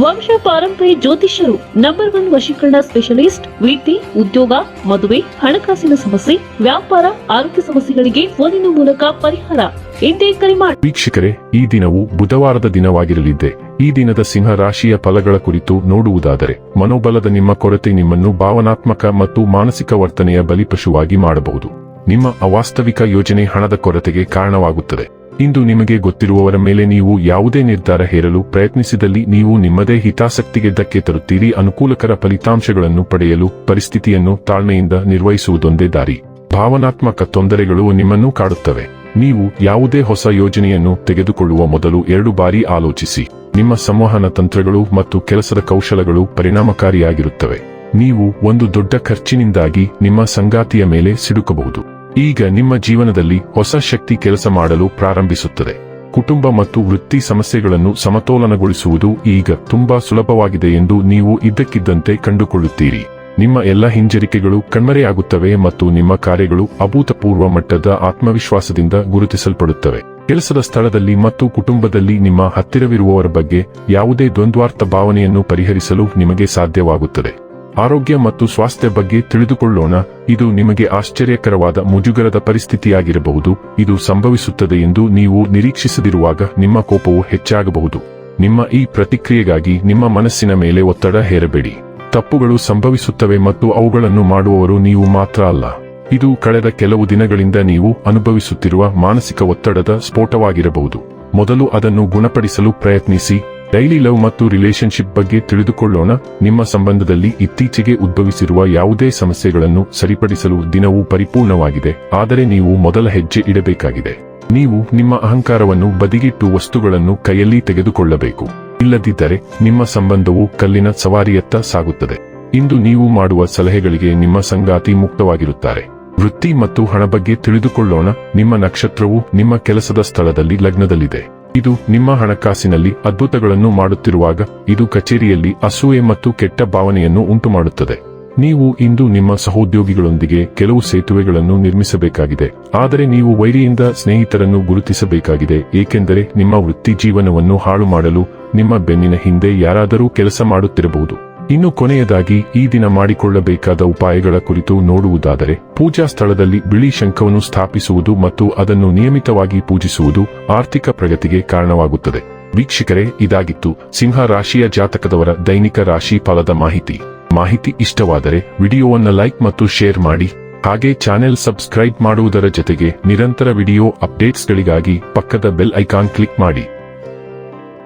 ವಂಶ ಪಾರಂಪರ್ಯ ಜ್ಯೋತಿಷ್ಯರು ನಂಬರ್ ಒನ್ ವಶೀಕರಣ ಸ್ಪೆಷಲಿಸ್ಟ್ ವೃತ್ತಿ ಉದ್ಯೋಗ, ಮದುವೆ, ಹಣಕಾಸಿನ ಸಮಸ್ಯೆ, ವ್ಯಾಪಾರ, ಆರೋಗ್ಯ ಸಮಸ್ಯೆಗಳಿಗೆ ಫೋನಿನ ಮೂಲಕ ಪರಿಹಾರ. ಎಂದೇ ಕರೆ ಮಾಡಿ ವೀಕ್ಷಕರೇ, ಈ ದಿನವು ಬುಧವಾರದ ದಿನವಾಗಿರಲಿದೆ ಈ ದಿನದ ಸಿಂಹ ರಾಶಿಯ ಫಲಗಳ ಕುರಿತು ನೋಡುವುದಾದರೆ, ಮನೋಬಲದ ನಿಮ್ಮ ಕೊರತೆ ನಿಮ್ಮನ್ನು ಭಾವನಾತ್ಮಕ ಮತ್ತು ಮಾನಸಿಕ ವರ್ತನೆಯ ಬಲಿಪಶುವಾಗಿ ಮಾಡಬಹುದು. ನಿಮ್ಮ ಅವಾಸ್ತವಿಕ ಯೋಜನೆ ಹಣದ ಕೊರತೆಗೆ ಕಾರಣವಾಗುತ್ತದೆ. ಇಂದು ನಿಮಗೆ ಗೊತ್ತಿರುವವರ ಮೇಲೆ ನೀವು ಯಾವುದೇ ನಿರ್ಧಾರ ಹೇರಲು ಪ್ರಯತ್ನಿಸಿದಲ್ಲಿ ನೀವು ನಿಮ್ಮದೇ ಹಿತಾಸಕ್ತಿಗೆ ಧಕ್ಕೆ ತರುತ್ತೀರಿ. ಅನುಕೂಲಕರ ಫಲಿತಾಂಶಗಳನ್ನು ಪಡೆಯಲು ಪರಿಸ್ಥಿತಿಯನ್ನು ತಾಳ್ಮೆಯಿಂದ ನಿರ್ವಹಿಸುವುದೊಂದೇ ದಾರಿ. ಭಾವನಾತ್ಮಕ ತೊಂದರೆಗಳು ನಿಮ್ಮನ್ನು ಕಾಡುತ್ತವೆ. ನೀವು ಯಾವುದೇ ಹೊಸ ಯೋಜನೆಯನ್ನು ತೆಗೆದುಕೊಳ್ಳುವ ಮೊದಲು ಎರಡು ಬಾರಿ ಆಲೋಚಿಸಿ. ನಿಮ್ಮ ಸಂವಹನ ತಂತ್ರಗಳು ಮತ್ತು ಕೆಲಸದ ಕೌಶಲಗಳು ಪರಿಣಾಮಕಾರಿಯಾಗಿರುತ್ತವೆ. ನೀವು ಒಂದು ದೊಡ್ಡ ಖರ್ಚಿನಿಂದಾಗಿ ನಿಮ್ಮ ಸಂಗಾತಿಯ ಮೇಲೆ ಸಿಡುಕಬಹುದು. ಈಗ ನಿಮ್ಮ ಜೀವನದಲ್ಲಿ ಹೊಸ ಶಕ್ತಿ ಕೆಲಸ ಮಾಡಲು ಪ್ರಾರಂಭಿಸುತ್ತದೆ. ಕುಟುಂಬ ಮತ್ತು ವೃತ್ತಿ ಸಮಸ್ಯೆಗಳನ್ನು ಸಮತೋಲನಗೊಳಿಸುವುದು ಈಗ ತುಂಬಾ ಸುಲಭವಾಗಿದೆ ಎಂದು ನೀವು ಇದ್ದಕ್ಕಿದ್ದಂತೆ ಕಂಡುಕೊಳ್ಳುತ್ತೀರಿ. ನಿಮ್ಮ ಎಲ್ಲ ಹಿಂಜರಿಕೆಗಳು ಕಣ್ಮರೆಯಾಗುತ್ತವೆ ಮತ್ತು ನಿಮ್ಮ ಕಾರ್ಯಗಳು ಅಭೂತಪೂರ್ವ ಮಟ್ಟದ ಆತ್ಮವಿಶ್ವಾಸದಿಂದ ಗುರುತಿಸಲ್ಪಡುತ್ತವೆ. ಕೆಲಸದ ಸ್ಥಳದಲ್ಲಿ ಮತ್ತು ಕುಟುಂಬದಲ್ಲಿ ನಿಮ್ಮ ಹತ್ತಿರವಿರುವವರ ಬಗ್ಗೆ ಯಾವುದೇ ದ್ವಂದ್ವಾರ್ಥ ಭಾವನೆಯನ್ನು ಪರಿಹರಿಸಲು ನಿಮಗೆ ಸಾಧ್ಯವಾಗುತ್ತದೆ. ಆರೋಗ್ಯ ಮತ್ತು ಸ್ವಾಸ್ಥ್ಯ ಬಗ್ಗೆ ತಿಳಿದುಕೊಳ್ಳೋಣ. ಇದು ನಿಮಗೆ ಆಶ್ಚರ್ಯಕರವಾದ ಮುಜುಗರದ ಪರಿಸ್ಥಿತಿಯಾಗಿರಬಹುದು. ಇದು ಸಂಭವಿಸುತ್ತದೆ ಎಂದು ನೀವು ನಿರೀಕ್ಷಿಸದಿರುವಾಗ ನಿಮ್ಮ ಕೋಪವು ಹೆಚ್ಚಾಗಬಹುದು. ನಿಮ್ಮ ಈ ಪ್ರತಿಕ್ರಿಯೆಗಾಗಿ ನಿಮ್ಮ ಮನಸ್ಸಿನ ಮೇಲೆ ಒತ್ತಡ ಹೇರಬೇಡಿ. ತಪ್ಪುಗಳು ಸಂಭವಿಸುತ್ತವೆ ಮತ್ತು ಅವುಗಳನ್ನು ಮಾಡುವವರು ನೀವು ಮಾತ್ರ ಅಲ್ಲ. ಇದು ಕಳೆದ ಕೆಲವು ದಿನಗಳಿಂದ ನೀವು ಅನುಭವಿಸುತ್ತಿರುವ ಮಾನಸಿಕ ಒತ್ತಡದ ಸ್ಫೋಟವಾಗಿರಬಹುದು. ಮೊದಲು ಅದನ್ನು ಗುಣಪಡಿಸಲು ಪ್ರಯತ್ನಿಸಿ. ಡೈಲಿ ಲವ್ ಮತ್ತು ರಿಲೇಶನ್ಶಿಪ್ ಬಗ್ಗೆ ತಿಳಿದುಕೊಳ್ಳೋಣ. ನಿಮ್ಮ ಸಂಬಂಧದಲ್ಲಿ ಇತ್ತೀಚೆಗೆ ಉದ್ಭವಿಸಿರುವ ಯಾವುದೇ ಸಮಸ್ಯೆಗಳನ್ನು ಸರಿಪಡಿಸಲು ದಿನವೂ ಪರಿಪೂರ್ಣವಾಗಿದೆ. ಆದರೆ ನೀವು ಮೊದಲ ಹೆಜ್ಜೆ ಇಡಬೇಕಾಗಿದೆ. ನೀವು ನಿಮ್ಮ ಅಹಂಕಾರವನ್ನು ಬದಿಗಿಟ್ಟು ವಸ್ತುಗಳನ್ನು ಕೈಯಲ್ಲಿ ತೆಗೆದುಕೊಳ್ಳಬೇಕು. ಇಲ್ಲದಿದ್ದರೆ ನಿಮ್ಮ ಸಂಬಂಧವು ಕಲ್ಲಿನ ಸವಾರಿಯತ್ತ ಸಾಗುತ್ತದೆ. ಇಂದು ನೀವು ಮಾಡುವ ಸಲಹೆಗಳಿಗೆ ನಿಮ್ಮ ಸಂಗಾತಿ ಮುಕ್ತವಾಗಿರುತ್ತಾರೆ. ವೃತ್ತಿ ಮತ್ತು ಹಣ ಬಗ್ಗೆ ತಿಳಿದುಕೊಳ್ಳೋಣ. ನಿಮ್ಮ ನಕ್ಷತ್ರವು ನಿಮ್ಮ ಕೆಲಸದ ಸ್ಥಳದಲ್ಲಿ ಲಗ್ನದಲ್ಲಿದೆ. ಇದು ನಿಮ್ಮ ಹಣಕಾಸಿನಲ್ಲಿ ಅದ್ಭುತಗಳನ್ನು ಮಾಡುತ್ತಿರುವಾಗ, ಇದು ಕಚೇರಿಯಲ್ಲಿ ಅಸೂಯೆ ಮತ್ತು ಕೆಟ್ಟ ಭಾವನೆಯನ್ನು ಉಂಟುಮಾಡುತ್ತದೆ. ನೀವು ಇಂದು ನಿಮ್ಮ ಸಹೋದ್ಯೋಗಿಗಳೊಂದಿಗೆ ಕೆಲವು ಸೇತುವೆಗಳನ್ನು ನಿರ್ಮಿಸಬೇಕಾಗಿದೆ, ಆದರೆ ನೀವು ವೈರಿಯಿಂದ ಸ್ನೇಹಿತರನ್ನು ಗುರುತಿಸಬೇಕಾಗಿದೆ, ಏಕೆಂದರೆ ನಿಮ್ಮ ವೃತ್ತಿ ಜೀವನವನ್ನು ಹಾಳು ಮಾಡಲು ನಿಮ್ಮ ಬೆನ್ನಿನ ಹಿಂದೆ ಯಾರಾದರೂ ಕೆಲಸ ಮಾಡುತ್ತಿರಬಹುದು. ಇನ್ನು ಕೊನೆಯದಾಗಿ ಈ ದಿನ ಮಾಡಿಕೊಳ್ಳಬೇಕಾದ ಉಪಾಯಗಳ ಕುರಿತು ನೋಡುವುದಾದರೆ, ಪೂಜಾ ಸ್ಥಳದಲ್ಲಿ ಬಿಳಿ ಶಂಖವನ್ನು ಸ್ಥಾಪಿಸುವುದು ಮತ್ತು ಅದನ್ನು ನಿಯಮಿತವಾಗಿ ಪೂಜಿಸುವುದು ಆರ್ಥಿಕ ಪ್ರಗತಿಗೆ ಕಾರಣವಾಗುತ್ತದೆ. ವೀಕ್ಷಕರೇ, ಇದಾಗಿತ್ತು ಸಿಂಹ ರಾಶಿಯ ಜಾತಕದವರ ದೈನಿಕ ರಾಶಿ ಫಲದ ಮಾಹಿತಿ. ಮಾಹಿತಿ ಇಷ್ಟವಾದರೆ ವಿಡಿಯೋವನ್ನು ಲೈಕ್ ಮತ್ತು ಶೇರ್ ಮಾಡಿ. ಹಾಗೆ ಚಾನೆಲ್ ಸಬ್ಸ್ಕ್ರೈಬ್ ಮಾಡುವುದರ ಜೊತೆಗೆ ನಿರಂತರ ವಿಡಿಯೋ ಅಪ್ಡೇಟ್ಸ್ಗಳಿಗಾಗಿ ಪಕ್ಕದ ಬೆಲ್ ಐಕಾನ್ ಕ್ಲಿಕ್ ಮಾಡಿ.